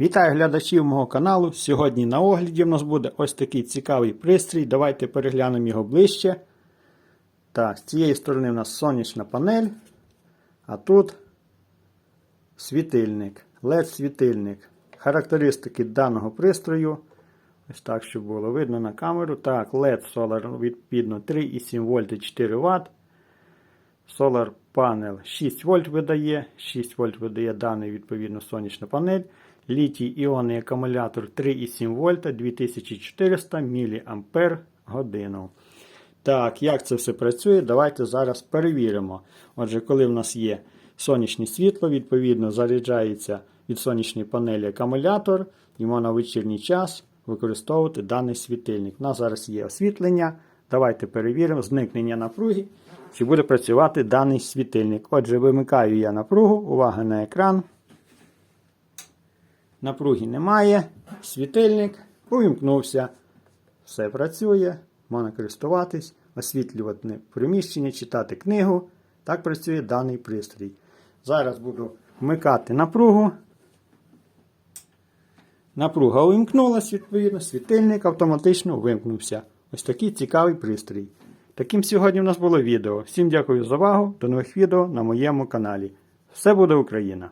Вітаю глядачів мого каналу. Сьогодні на огляді в нас буде ось такий цікавий пристрій. Давайте переглянемо його ближче. Так, з цієї сторони в нас сонячна панель, а тут світильник, LED-світильник. Характеристики даного пристрою. Ось так, щоб було видно на камеру. Так, LED Solar відповідно 3,7 вольт 4 Вт. Solar Panel 6 вольт видає, 6 вольт видає даний відповідно сонячна панель. Літій іонний акумулятор 3,7 вольта 2400 мАч. Так, як це все працює, давайте зараз перевіримо. Отже, коли в нас є сонячне світло, відповідно заряджається від сонячної панелі акумулятор, можна в вечірній час використовувати даний світильник. У нас зараз є освітлення. Давайте перевіримо зникнення напруги, чи буде працювати даний світильник. Отже, вимикаю я напругу, увага на екран. Напруги немає. Світильник увімкнувся. Все працює, можна користуватись, освітлювати приміщення, читати книгу. Так працює даний пристрій. Зараз буду вмикати напругу. Напруга увімкнулася, відповідно, світильник автоматично вимкнувся. Ось такий цікавий пристрій. Таким сьогодні в нас було відео. Всім дякую за увагу. До нових відео на моєму каналі. Все буде Україна!